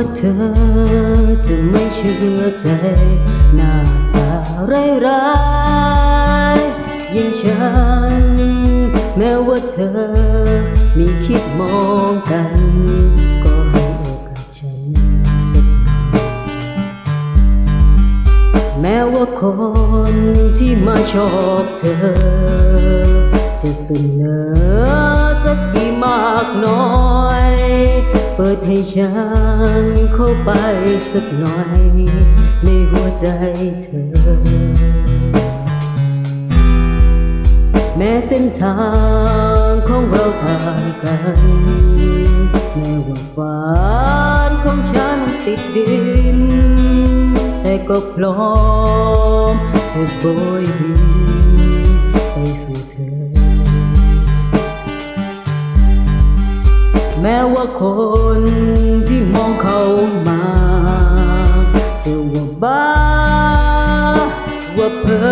ว่าเธอจะไม่เชื่อใจหน้าตาร้ายร้ายๆยิ่งฉัน แม้ว่าเธอมีคิดมองกัน ก็ให้โอกาสฉันสักแม้ว่าคนที่มาชอบเธอ จะเสนอ เปิดให้ฉันเข้าไปสักหน่อย ในหัวใจเธอ แม้เส้นทางของเราต่างกัน แม้ว่าฝันของฉันติดดิน แต่ก็พร้อมจะโบยบินไปสู่เธอ ม้ว่าคนที่มองเขามาจะว่าบ้า ว่าเพอ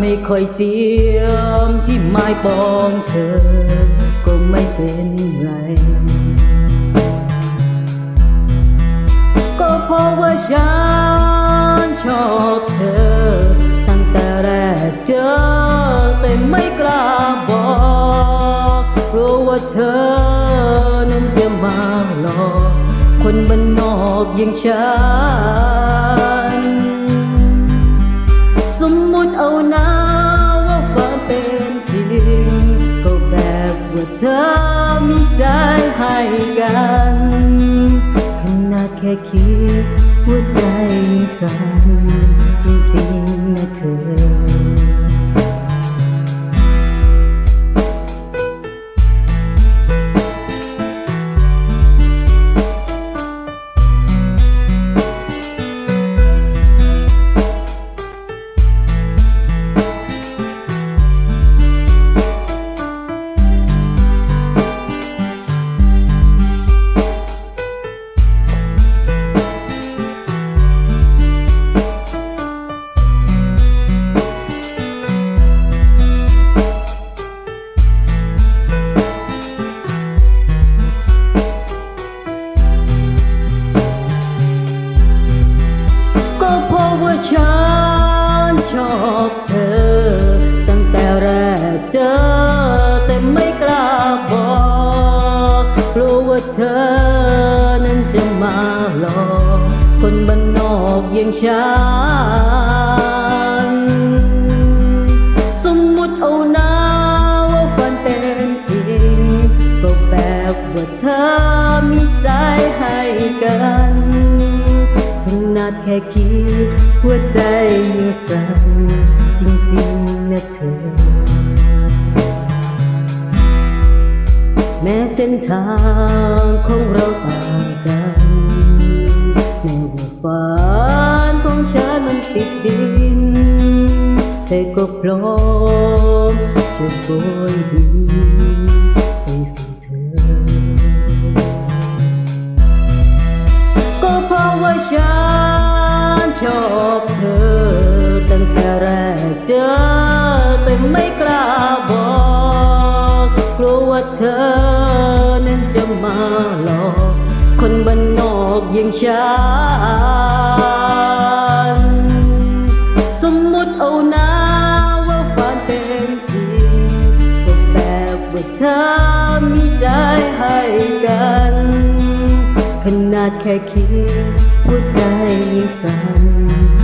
ไม่ค่อยเจียมที่ไม้ปองเธอ ก็ไม่เป็นไร ก็เพราะว่าฉันชอบเธอ ว่าเธอนั้นจะมาหลอกคนบ้านนอกอย่างฉัน สมมุติเอานะว่าฝันเป็นจริง ก็แบบว่าเธอมีใจให้กันขนาดแค่คิดหัวใจยังสั่นจริง คนบ้านนอกอย่างฉัน สมมุติเอาหนะว่าฝันเป็นจริงก็แบบว่าเธอมีใจให้กันขนาดแค่คิดหัวใจยังสั่นจริงๆนะเธอแม้เส้นทางของเราต่างกัน พร้อมจะโบยบินไปสู่เธอ ก็เพราะว่าฉันชอบเธอ ตั้งแต่แรกเจอแต่ไม่กล้าบอกกลัวว่าเธอนั้นจะมาหลอก คนบ้านนอกอย่างฉันาดแค่คิดหัวใจยิ่งสั่น